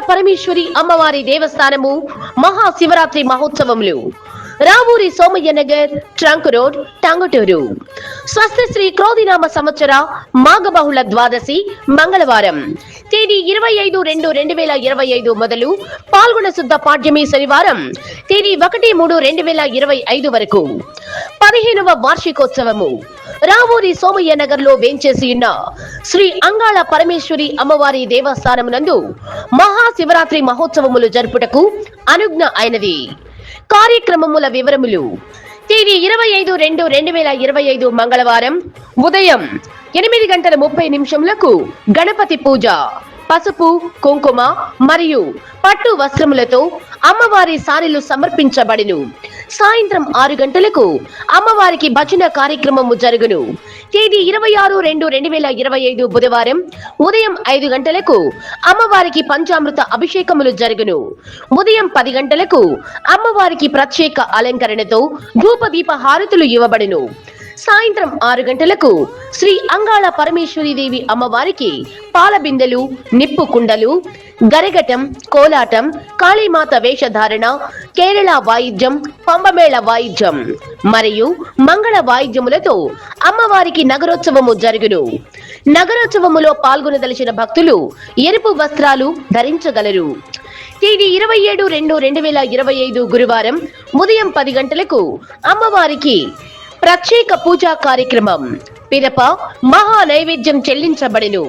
పరమేశ్వరి అమ్మవారి దేవస్థానము Mahashivratri మహోత్సవములు. Ravuri Somaiah Nagar trunk road Tanguturu. స్వస్తి శ్రీ క్రోధినామ సంవత్సర మాఘబహుళ ద్వాదశి మంగళవారం. తేదీ ఇరవై ఐదు రెండు రెండు వేల ఇరవై ఐదు మొదలు పాల్గొన శుద్ధ పాడ్యమి శనివారం తేదీ ఒకటి మూడు రెండు వేల ఇరవై ఐదు వరకు. పదిహేనవ వార్షికోత్సవము. రావూరి సోమయ్య నగర్లో వేంచేసి ఉన్న శ్రీ అంగాళ పరమేశ్వరి అమ్మవారి దేవస్థానమునందు మహాశివరాత్రి మహోత్సవములు జరుపుటకు అనుజ్ఞ అయినది. కార్యక్రమముల వివరములు. తేదీ ఇరవై ఐదు రెండు రెండు వేల ఇరవై ఐదు మంగళవారం ఉదయం ఎనిమిది గంటల ముప్పై నిమిషములకు గణపతి పూజ. పసుపు కుంకుమ మరియు పట్టు వస్త్రములతో అమ్మవారి సారీలు సమర్పించబడిను. సాయంత్రం ఆరు గంటలకు అమ్మవారికి భజన కార్యక్రమము జరుగును. తేదీ ఇరవై ఆరు రెండు రెండు వేల ఇరవై ఐదు బుధవారం ఉదయం ఐదు గంటలకు అమ్మవారికి పంచామృత అభిషేకములు జరుగును. ఉదయం పది గంటలకు అమ్మవారికి ప్రత్యేక అలంకరణతో ధూపదీప హారతులు ఇవ్వబడును. సాయంత్రం ఆరు గంటలకు శ్రీ అంగాళ పరమేశ్వరీదేవి అమ్మవారికి పాలబిందెలు నిప్పు కుండలు గరగటం కోలాటం కాళీమాత వేషధారణ కేరళ వాయిద్యం పంబమేళ వాయిద్యం మరియు మంగళ వాయిద్యములతో అమ్మవారికి నగరోత్సవము జరుగును. నగరోత్సవములో పాల్గొనదలిచిన భక్తులు ఎరుపు వస్త్రాలు ధరించగలరు. తేదీ ఇరవై ఏడు రెండు రెండు వేల ఇరవై ఐదు గురువారం ఉదయం పది గంటలకు అమ్మవారికి ప్రత్యేక పూజా కార్యక్రమం. పిదప మహా నైవేద్యం చెల్లించబడిను.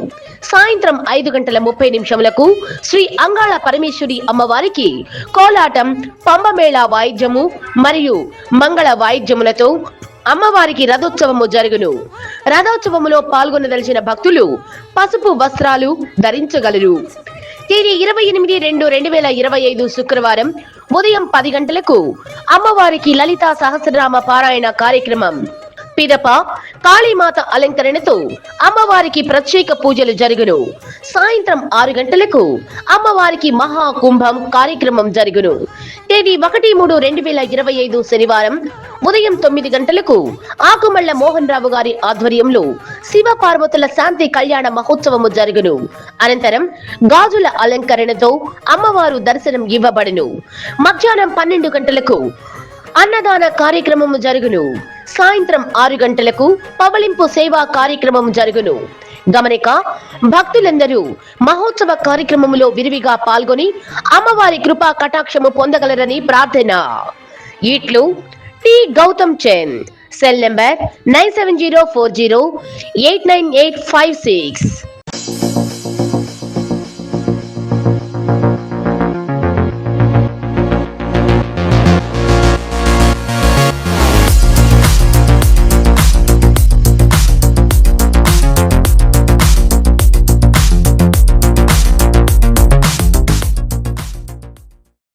సాయంత్రం ఐదు గంటల ముప్పై నిమిషములకు శ్రీ అంగాళ పరమేశ్వరి అమ్మవారికి కోలాటం పంబమేళ వాయిద్యము మరియు మంగళ వాయిద్యములతో అమ్మవారికి రథోత్సవము జరుగును. రథోత్సవములో పాల్గొనదలిచిన భక్తులు పసుపు వస్త్రాలు ధరించగలరు. తేదీ ఇరవై ఎనిమిది రెండు రెండు వేల ఇరవై ఐదు శుక్రవారం ఉదయం పది గంటలకు అమ్మవారికి లలితా సహస్రనామ పారాయణ కార్యక్రమం. పిదప కాళీమాత అలంకరణతో అమ్మవారికి ప్రత్యేక పూజలు జరుగును. సాయంత్రం ఆరు గంటలకు అమ్మవారికి మహా కుంభం కార్యక్రమం జరుగును. తేదీ ఒకటి మూడు రెండు వేల ఇరవై ఐదు శనివారం ఉదయం తొమ్మిది గంటలకు ఆకుమళ్ళ మోహన్ రావు గారి ఆధ్వర్యంలో శివ పార్వతుల శాంతి కళ్యాణ మహోత్సవము జరుగును. అనంతరం గాజుల అలంకరణతో అమ్మవారు దర్శనం ఇవ్వబడును. మధ్యాహ్నం పన్నెండు గంటలకు అన్నదాన కార్యక్రమము జరుగును. సాయంత్రం ఆరు గంటలకు పవలింపు సేవా కార్యక్రమం జరుగును. గమనిక భక్తులందరూ మహోత్సవ కార్యక్రమంలో విరివిగా పాల్గొని అమ్మవారి కృపా కటాక్షము పొందగలరని ప్రార్థన. ఇట్లు T Gautam Chand cell number nine seven zero four zero eight nine eight five six.